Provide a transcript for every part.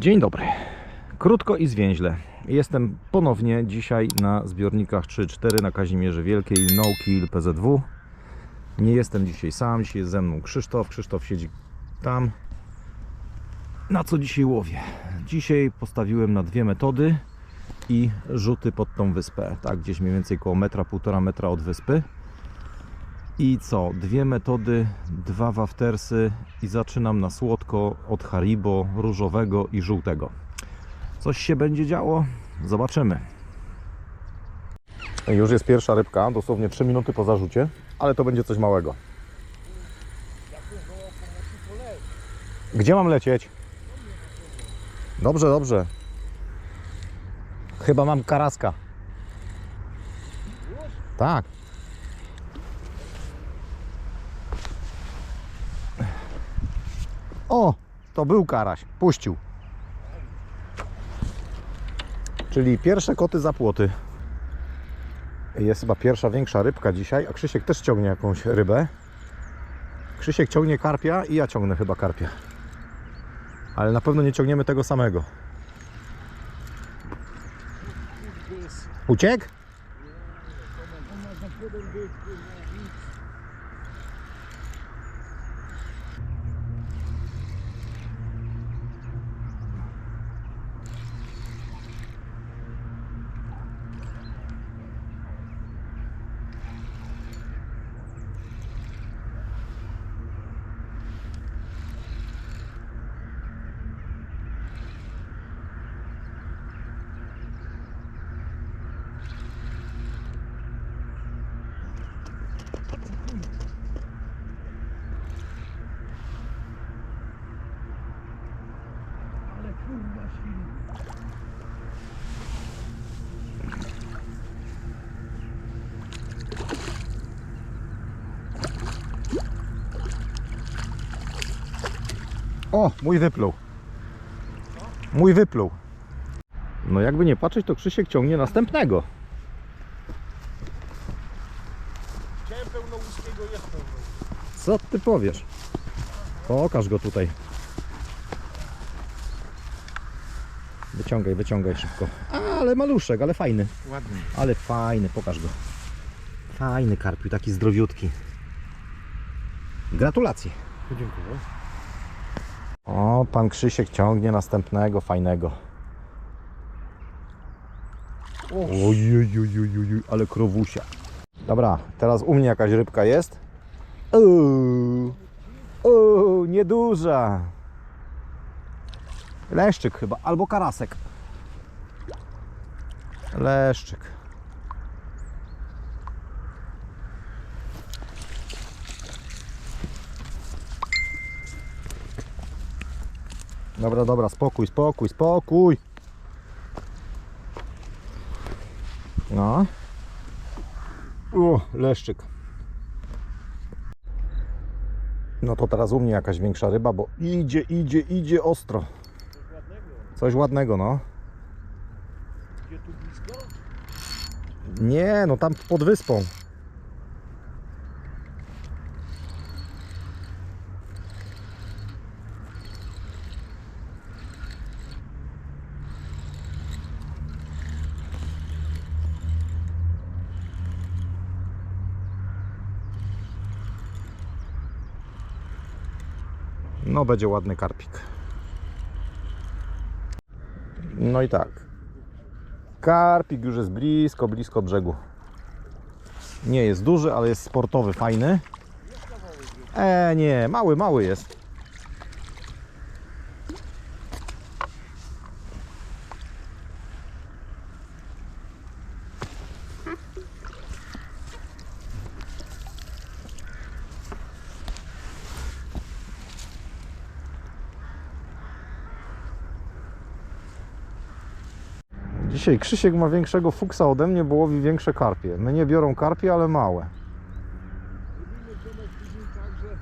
Dzień dobry. Krótko i zwięźle. Jestem ponownie dzisiaj na zbiornikach 3-4 na Kazimierze Wielkiej No Kill PZW. Nie jestem dzisiaj sam, dzisiaj jest ze mną Krzysztof. Krzysztof siedzi tam. Na co dzisiaj łowię? Dzisiaj postawiłem na dwie metody i rzuty pod tą wyspę. Tak, gdzieś mniej więcej koło metra, półtora metra od wyspy. I co? Dwie metody, dwa waftersy i zaczynam na słodko od Haribo, różowego i żółtego. Coś się będzie działo? Zobaczymy. Już jest pierwsza rybka, dosłownie 3 minuty po zarzucie, ale to będzie coś małego. Gdzie mam lecieć? Dobrze, dobrze. Chyba mam karaska. Tak. O, to był karaś. Puścił. Czyli pierwsze koty za płoty. Jest chyba pierwsza większa rybka dzisiaj, a Krzysiek też ciągnie jakąś rybę. Krzysiek ciągnie karpia i ja ciągnę chyba karpia. Ale na pewno nie ciągniemy tego samego. Uciekł? O, mój wypluł. Mój wypluł. No jakby nie patrzeć, to Krzysiek ciągnie następnego. Chciałem pełnołuskiego, jest. Co ty powiesz? Pokaż go tutaj. Wyciągaj, wyciągaj szybko. Ale maluszek, ale fajny. Ładny. Ale fajny, pokaż go. Fajny karpiu, taki zdrowiutki. Gratulacje. Dziękuję. O, pan Krzysiek ciągnie następnego fajnego. Ojej, ale krowusia. Dobra, teraz u mnie jakaś rybka jest. Uuu, uuu, nieduża. Leszczyk chyba, albo karasek. Leszczyk. Dobra, dobra, spokój, spokój, spokój. No. O, leszczyk. No to teraz u mnie jakaś większa ryba, bo idzie, idzie, idzie ostro. Coś ładnego, no. Gdzie tu blisko? Nie, no tam pod wyspą. No będzie ładny karpik. No i tak. Karpik już jest blisko, blisko brzegu. Nie jest duży, ale jest sportowy, fajny. E, nie, mały, mały jest. Dzisiaj Krzysiek ma większego fuksa ode mnie, bo łowi większe karpie. Mnie biorą karpie, ale małe. Robimy Tomek później tak, że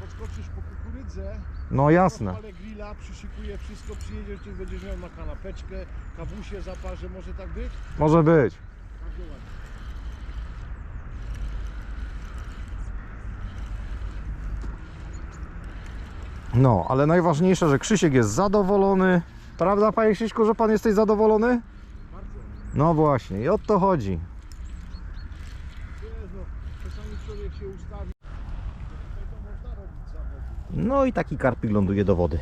podskoczysz po kukurydzę, No jasne. rozpalę grilla, przyszykuję wszystko, przyjedziesz, ty będziesz miał na kanapeczkę, kawusie zaparzę, może tak być? Może być. No, ale najważniejsze, że Krzysiek jest zadowolony, Prawda, panie Krzyśku, że pan jesteś zadowolony? No właśnie, i o to chodzi. No. No i taki karpik ląduje do wody.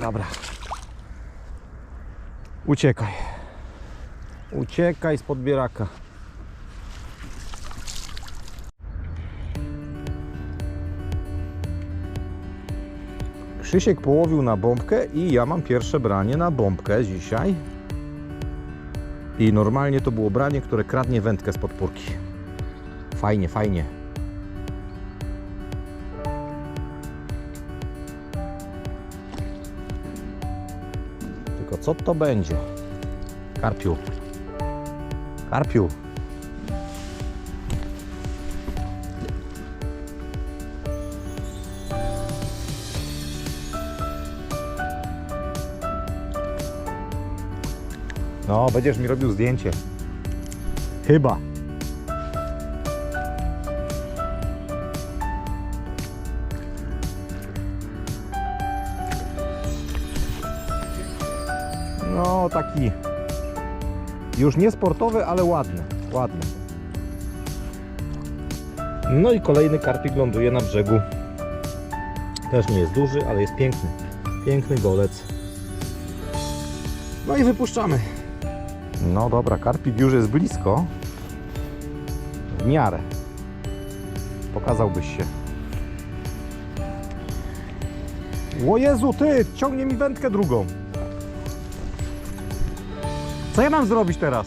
Dobra. Uciekaj. Uciekaj z podbieraka. Krzysiek połowił na bombkę i ja mam pierwsze branie na bombkę dzisiaj. I normalnie to było branie, które kradnie wędkę z podpórki. Fajnie, fajnie. Tylko co to będzie? Karpiu. Karpiu. No, będziesz mi robił zdjęcie. Chyba. No, taki już nie sportowy, ale ładny. Ładny. No i kolejny karpik ląduje na brzegu. Też nie jest duży, ale jest piękny. Piękny golec. No i wypuszczamy. No dobra, karpik już jest blisko. W miarę. Pokazałbyś się. O Jezu, ty! Ciągnie mi wędkę drugą. Co ja mam zrobić teraz?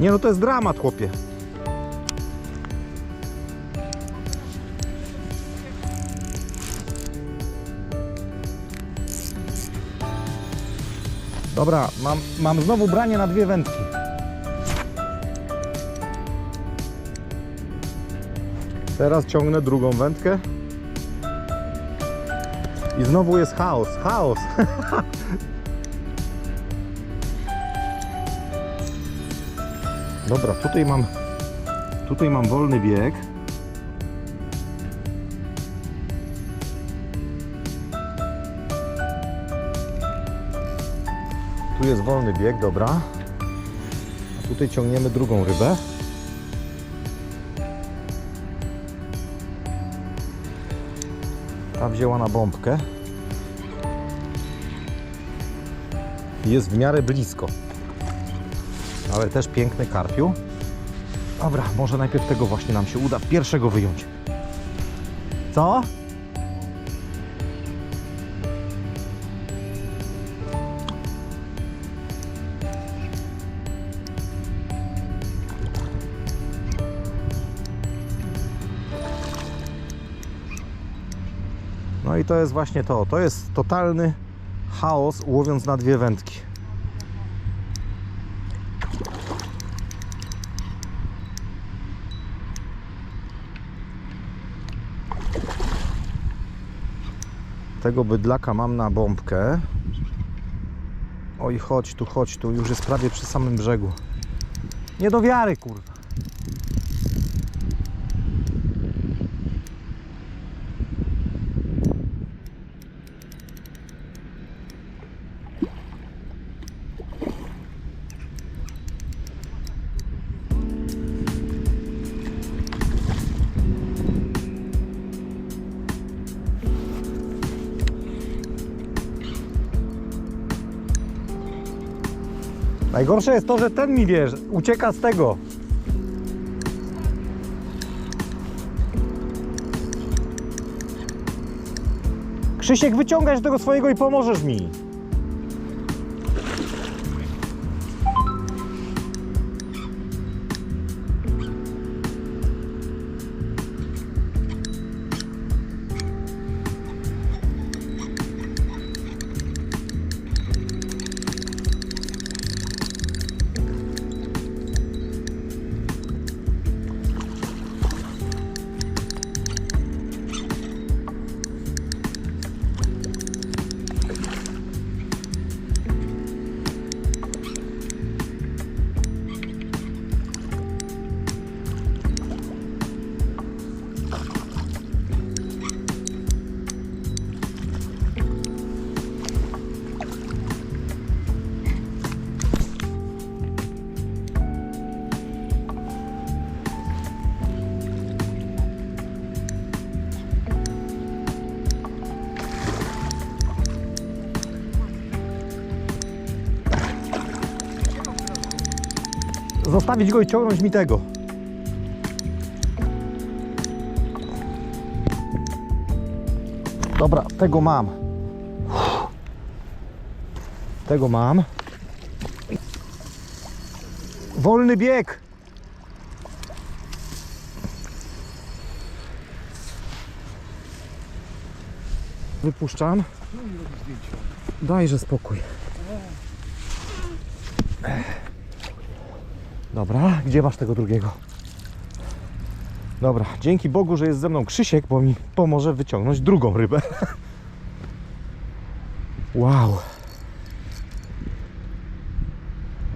Nie no to jest dramat, chłopie. Dobra, mam, mam znowu branie na dwie wędki. Teraz ciągnę drugą wędkę. I znowu jest chaos, chaos. Dobra, tutaj mam tutaj mam wolny bieg. Tu jest wolny bieg, dobra. A tutaj ciągniemy drugą rybę. Ta wzięła na bombkę. Jest w miarę blisko. Ale też piękny karpiu. Dobra, może najpierw tego właśnie nam się uda pierwszego wyjąć. Co? I to jest właśnie to. To jest totalny chaos łowiąc na dwie wędki. Tego bydlaka mam na bombkę. Oj, chodź tu, chodź tu, już jest prawie przy samym brzegu. Nie do wiary, kurwa. Najgorsze jest to, że ten mi wiesz, ucieka z tego. Krzysiek, wyciągasz tego swojego i pomożesz mi. Zostawić go i ciągnąć mi tego. Dobra, tego mam. Tego mam. Wolny bieg. Wypuszczam. Dajże spokój. Dobra, gdzie masz tego drugiego? Dobra, dzięki Bogu, że jest ze mną Krzysiek, bo mi pomoże wyciągnąć drugą rybę. Wow.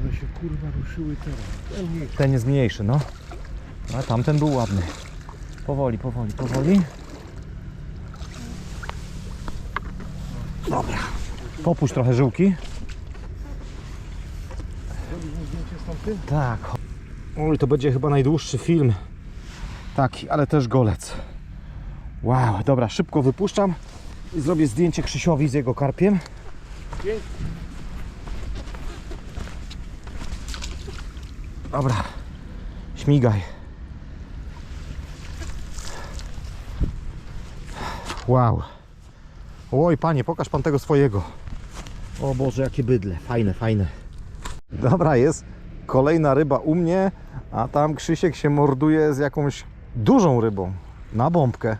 Ale się kurwa ruszyły teraz. Ten jest mniejszy, no. A tamten był ładny. Powoli, powoli, powoli. Dobra. Popuść trochę żyłki. Robisz mu tamtym? Tak. Oj, to będzie chyba najdłuższy film. Taki, ale też golec. Wow, dobra, szybko wypuszczam i zrobię zdjęcie Krzysiowi z jego karpiem. Dobra, śmigaj. Wow. Oj, panie, pokaż pan tego swojego. O Boże, jakie bydle. Fajne, fajne. Dobra, jest kolejna ryba u mnie, a tam Krzysiek się morduje z jakąś dużą rybą na bombkę.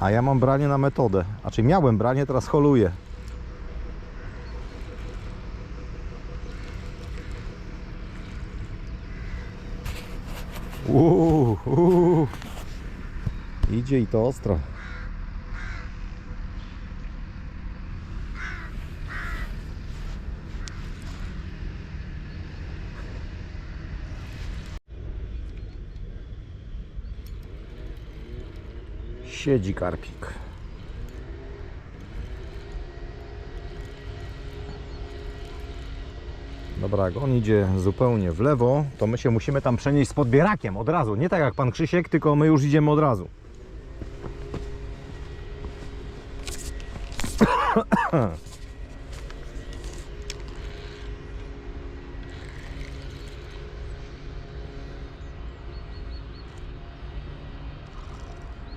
A ja mam branie na metodę. Znaczy miałem branie, teraz holuję. Uuu, uuu. Idzie i to ostro. Siedzi karpik. Dobra, jak on idzie zupełnie w lewo, to my się musimy tam przenieść z podbierakiem od razu. Nie tak jak pan Krzysiek, tylko my już idziemy od razu.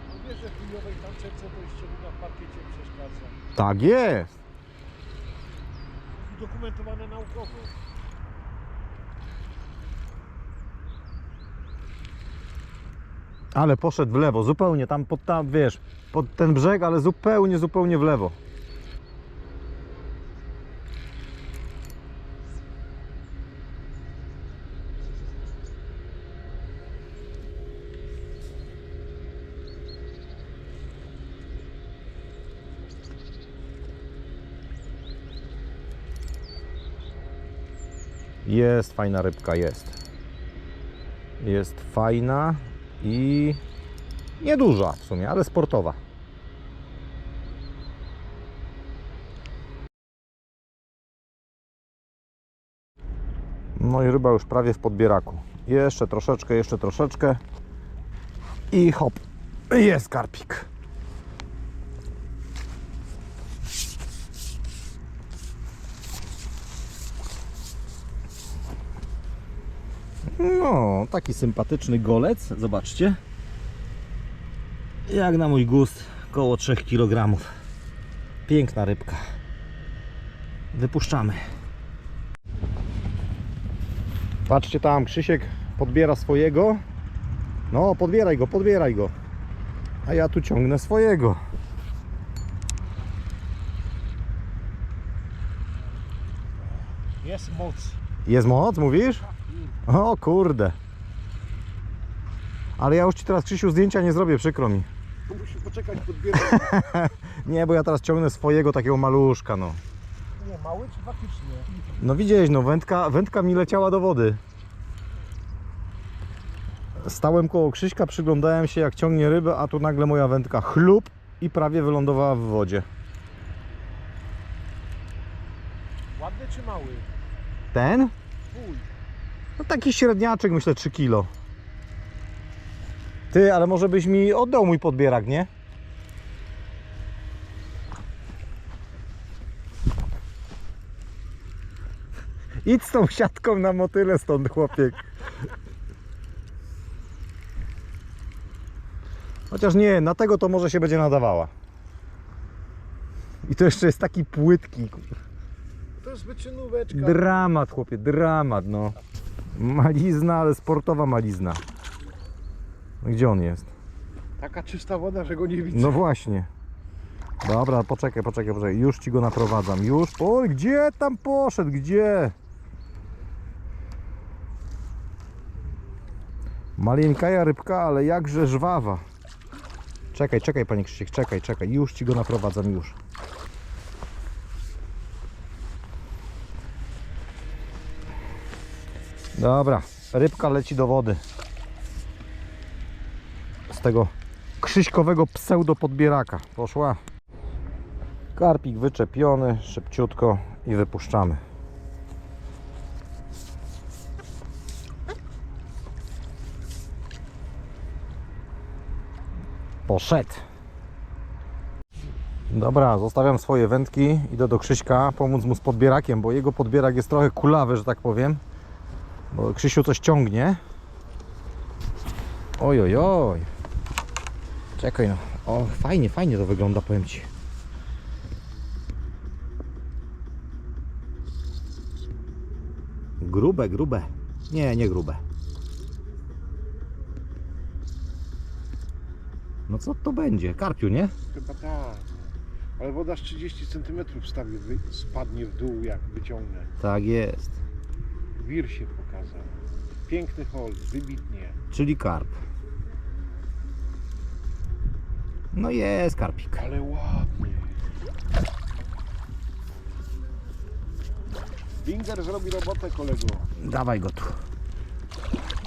No wiesz, że w chujowej tancerce to jeszcze na parkiecie przeszkadza. Tak jest. Udokumentowane naukowo. Ale poszedł w lewo, zupełnie tam pod tam, wiesz, pod ten brzeg, ale zupełnie, zupełnie w lewo. Jest fajna rybka, jest. Jest fajna i nieduża w sumie, ale sportowa. No i ryba już prawie w podbieraku. Jeszcze troszeczkę, jeszcze troszeczkę. I hop. Jest karpik. No, taki sympatyczny golec, zobaczcie. Jak na mój gust, około 3 kg. Piękna rybka. Wypuszczamy. Patrzcie tam, Krzysiek podbiera swojego. No, podbieraj go, podbieraj go. A ja tu ciągnę swojego. Jest moc. Jest moc, mówisz? O kurde. Ale ja już Ci teraz, Krzysiu, zdjęcia nie zrobię, przykro mi. Tu musisz poczekać podbierać. Nie, bo ja teraz ciągnę swojego takiego maluszka, no. Nie, mały czy faktycznie? No widziałeś, no wędka, wędka mi leciała do wody. Stałem koło Krzyśka, przyglądałem się jak ciągnie rybę, a tu nagle moja wędka chlup i prawie wylądowała w wodzie. Ładny czy mały? Ten? Twój. No taki średniaczek, myślę 3 kilo. Ty, ale może byś mi oddał mój podbierak, nie? Idź z tą siatką na motyle stąd, chłopiek. Chociaż nie, na tego to może się będzie nadawała. I to jeszcze jest taki płytki. To jest. Dramat, chłopie, dramat, no. Malizna, ale sportowa malizna. Gdzie on jest? Taka czysta woda, że go nie widzę. No właśnie. Dobra, poczekaj, poczekaj, poczekaj. Już ci go naprowadzam. Już. Oj, gdzie tam poszedł? Gdzie? Maleńkaja rybka, ale jakże żwawa. Czekaj, czekaj, panie Krzysiek, czekaj, czekaj. Już ci go naprowadzam, już. Dobra, rybka leci do wody. Tego krzyśkowego pseudopodbieraka. Poszła. Karpik wyczepiony, szybciutko i wypuszczamy. Poszedł. Dobra, zostawiam swoje wędki, idę do Krzyśka pomóc mu z podbierakiem, bo jego podbierak jest trochę kulawy, że tak powiem. Bo Krzysiu coś ciągnie. Oj, oj, oj. Czekaj no. O, fajnie, fajnie to wygląda, powiem Ci. Grube, grube. Nie, nie grube. No co to będzie? Karpiu, nie? Chyba tak. Ale woda z 30 cm stawi, wy, spadnie w dół jak wyciągnę. Tak jest. Wir się pokazał. Piękny hold, wybitnie. Czyli karp. No jest karpik. Ale ładnie. Binger zrobi robotę kolego. Dawaj go tu.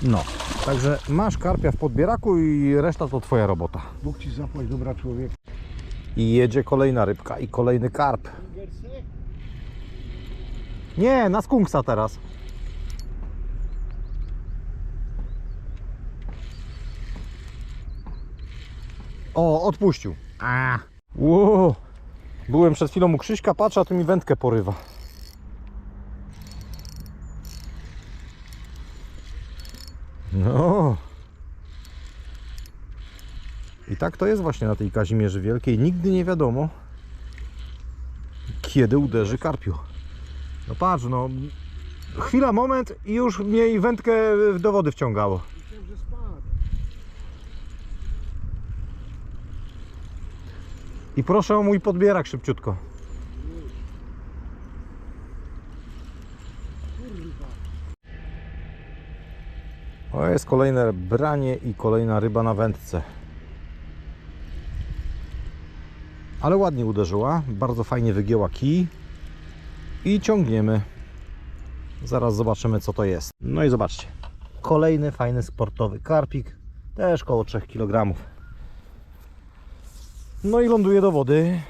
No, także masz karpia w podbieraku i reszta to twoja robota. Bóg ci zapłać dobra człowiek. I jedzie kolejna rybka i kolejny karp. Nie, na skunksa teraz. O, odpuścił. A. Wow. Byłem przed chwilą u Krzyśka, patrzę, a tu mi wędkę porywa. No. I tak to jest właśnie na tej Kazimierzy Wielkiej. Nigdy nie wiadomo, kiedy uderzy karpiu. No patrz, no. Chwila, moment i już mnie i wędkę do wody wciągało. I proszę o mój podbierak szybciutko. O, jest kolejne branie i kolejna ryba na wędce. Ale ładnie uderzyła, bardzo fajnie wygięła kij i ciągniemy. Zaraz zobaczymy co to jest. No i zobaczcie. Kolejny fajny sportowy karpik, też koło 3 kg. No i ląduje do wody.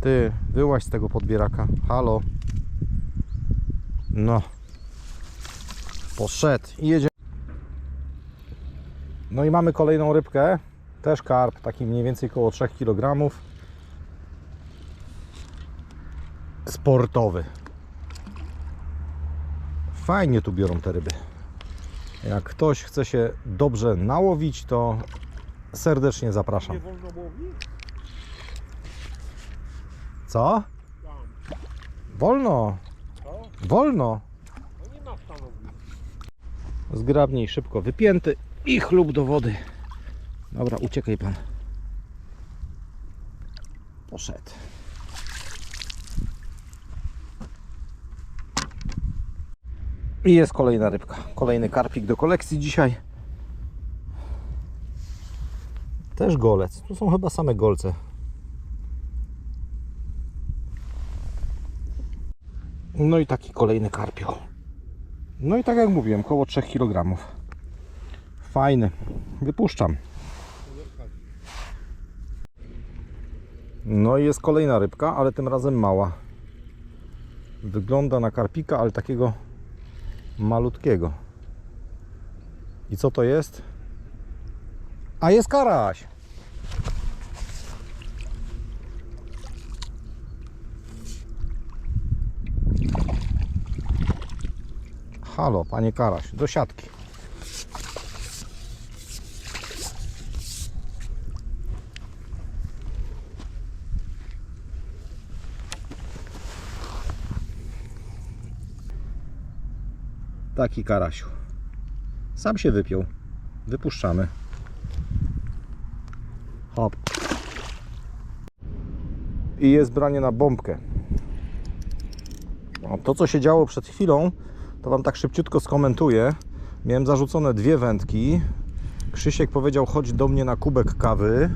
Ty, wyłaź z tego podbieraka. Halo. No. Poszedł i jedzie. No i mamy kolejną rybkę. Też karp, taki mniej więcej około 3 kg. Sportowy. Fajnie tu biorą te ryby. Jak ktoś chce się dobrze nałowić, to serdecznie zapraszam. Nie wolno łowić? Co? Wolno, wolno. No. Zgrabniej, szybko wypięty i chlub do wody. Dobra, uciekaj pan. Poszedł. I jest kolejna rybka. Kolejny karpik do kolekcji dzisiaj. Też golec. Tu są chyba same golce. No i taki kolejny karpio. No i tak jak mówiłem, około 3 kg. Fajny. Wypuszczam. No i jest kolejna rybka, ale tym razem mała. Wygląda na karpika, ale takiego malutkiego. I co to jest? A jest karaś. Halo, panie karaś, do siatki. Taki karasiu. Sam się wypiął. Wypuszczamy. Hop. I jest branie na bombkę. No, to, co się działo przed chwilą, to Wam tak szybciutko skomentuję. Miałem zarzucone dwie wędki. Krzysiek powiedział, chodź do mnie na kubek kawy.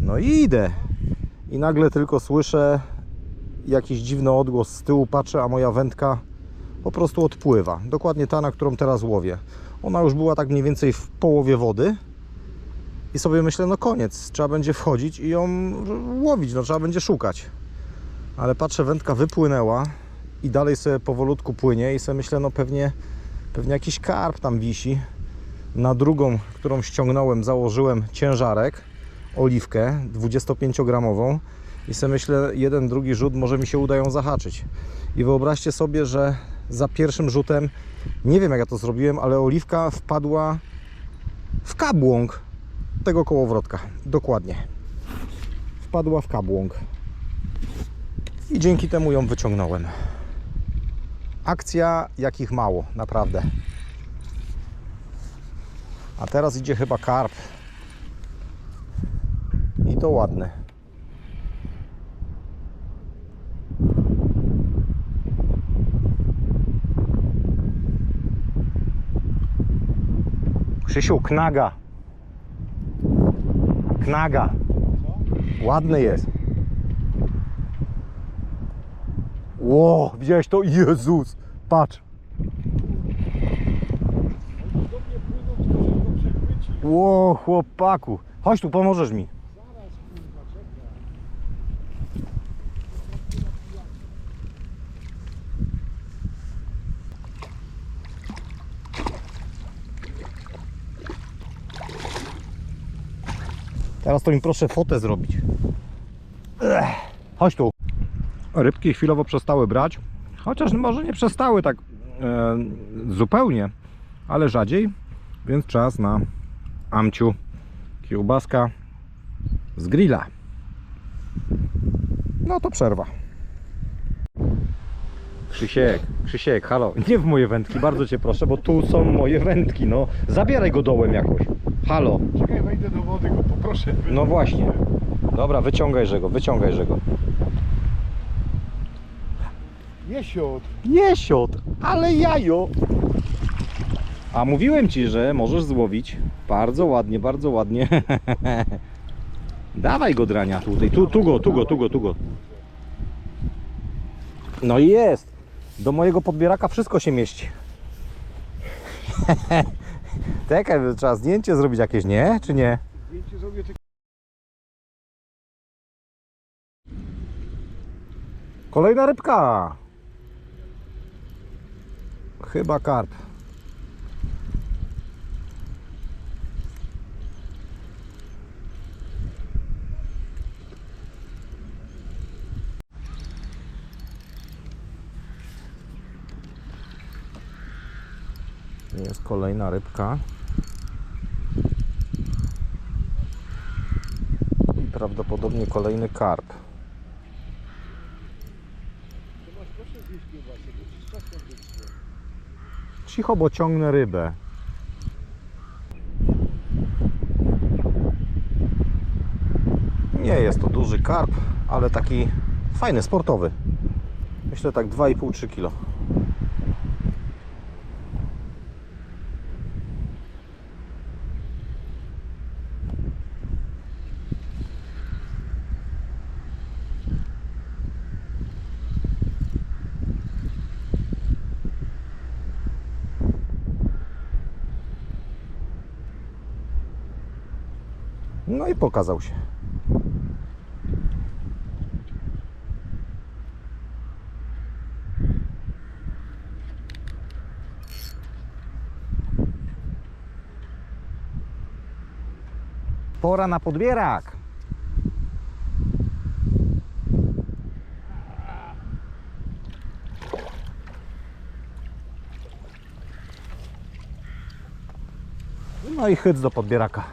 No i idę. I nagle tylko słyszę jakiś dziwny odgłos z tyłu, patrzę, a moja wędka po prostu odpływa. Dokładnie ta, na którą teraz łowię. Ona już była tak mniej więcej w połowie wody. I sobie myślę, no koniec, trzeba będzie wchodzić i ją łowić, no trzeba będzie szukać. Ale patrzę, wędka wypłynęła i dalej sobie powolutku płynie i sobie myślę, no pewnie, pewnie jakiś karp tam wisi. Na drugą, którą ściągnąłem, założyłem ciężarek, oliwkę 25-gramową i sobie myślę, jeden, drugi rzut może mi się uda ją zahaczyć. I wyobraźcie sobie, że za pierwszym rzutem, nie wiem jak ja to zrobiłem, ale oliwka wpadła w kabłąk tego kołowrotka. Dokładnie. Wpadła w kabłąk. I dzięki temu ją wyciągnąłem. Akcja jakich mało, naprawdę. A teraz idzie chyba karp. I to ładny. Krzysiu, knaga. Knaga. Ładny jest. Ło, widziałeś to? Jezus, patrz. Ło, chłopaku. Chodź tu, pomożesz mi. Teraz to mi proszę fotę zrobić. Ech, chodź tu. Rybki chwilowo przestały brać. Chociaż może nie przestały tak e, zupełnie, ale rzadziej. Więc czas na amciu kiełbaska z grilla. No to przerwa. Krzysiek, Krzysiek, halo, nie w moje wędki, bardzo cię proszę, bo tu są moje wędki, no. Zabieraj go dołem jakoś. Halo. Czekaj, wejdę do wody, go poproszę. No właśnie. Dobra, wyciągajże go, wyciągajże go. Jesiot. Jesiot, ale jajo. A mówiłem ci, że możesz złowić. Bardzo ładnie, bardzo ładnie. Dawaj go drania tutaj. Tu, tu go, tu go, tu go, tu go. No i jest. Do mojego podbieraka wszystko się mieści. Czekaj, trzeba zdjęcie zrobić jakieś, nie? Czy nie? Zdjęcie zrobię tylko. Kolejna rybka. Chyba karp. Jest kolejna rybka. I prawdopodobnie kolejny karp. Cicho, bo ciągnę rybę. Nie jest to duży karp, ale taki fajny, sportowy. Myślę tak 2,5-3 kg. pokazał się. Pora na podbierak. No i chyc do podbieraka.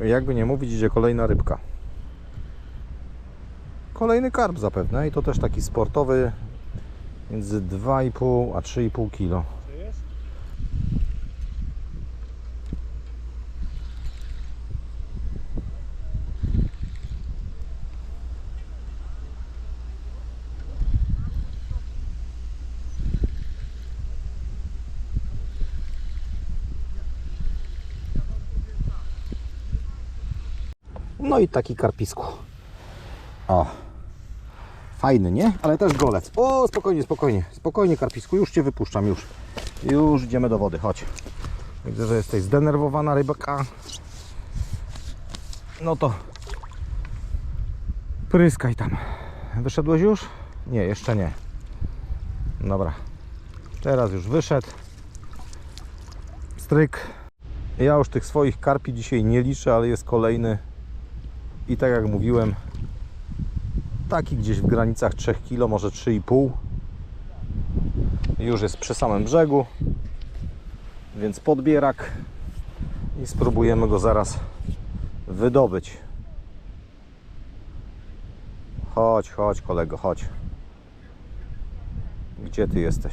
Jakby nie mówić, idzie kolejna rybka. Kolejny karp zapewne i to też taki sportowy między 2,5 a 3,5 kg. I taki karpisku. O. Fajny, nie? Ale też golec. O, spokojnie, spokojnie. Spokojnie, karpisku. Już Cię wypuszczam, już. Już idziemy do wody, chodź. Widzę, że jesteś zdenerwowana rybaka. No to pryskaj tam. Wyszedłeś już? Nie, jeszcze nie. Dobra. Teraz już wyszedł. Stryk. Ja już tych swoich karpi dzisiaj nie liczę, ale jest kolejny i tak jak mówiłem, taki gdzieś w granicach 3 kg, może 3,5. Już jest przy samym brzegu, więc podbierak i spróbujemy go zaraz wydobyć. Chodź, chodź kolego, chodź. Gdzie ty jesteś?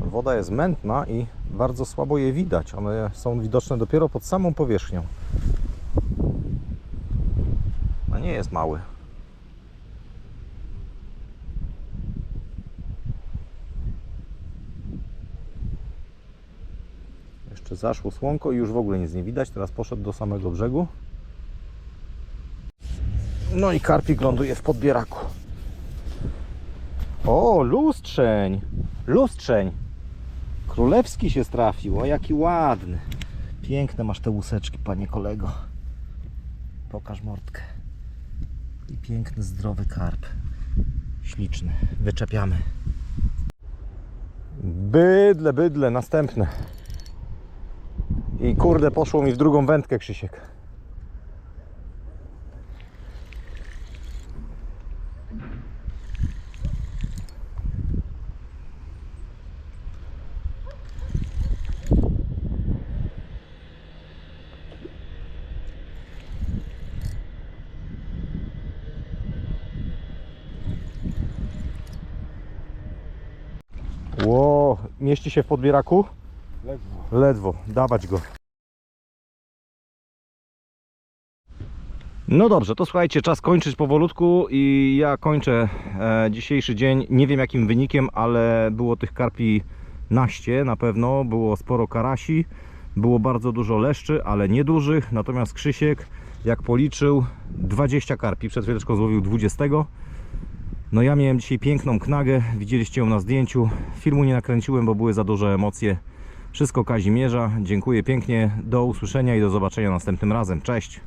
Woda jest mętna i bardzo słabo je widać. One są widoczne dopiero pod samą powierzchnią. No nie jest mały. Jeszcze zaszło słonko i już w ogóle nic nie widać. Teraz poszedł do samego brzegu. No i karpik ląduje w podbieraku. O, lustrzeń! Lustrzeń! Królewski się trafił. O, jaki ładny. Piękne masz te łuseczki, panie kolego. Pokaż mordkę. I piękny, zdrowy karp. Śliczny. Wyczepiamy. Bydle, bydle, następne. I kurde, poszło mi w drugą wędkę, Krzysiek. Ło, mieści się w podbieraku? Ledwo. Ledwo, dawać go. No dobrze, to słuchajcie, czas kończyć powolutku i ja kończę e, dzisiejszy dzień. Nie wiem jakim wynikiem, ale było tych karpi naście na pewno, było sporo karasi, było bardzo dużo leszczy, ale niedużych. Natomiast Krzysiek, jak policzył, 20 karpi, przed chwileczką złowił 20. No ja miałem dzisiaj piękną knagę, widzieliście ją na zdjęciu. Filmu nie nakręciłem, bo były za duże emocje. Wszystko Kazimierza. Dziękuję pięknie. Do usłyszenia i do zobaczenia następnym razem. Cześć.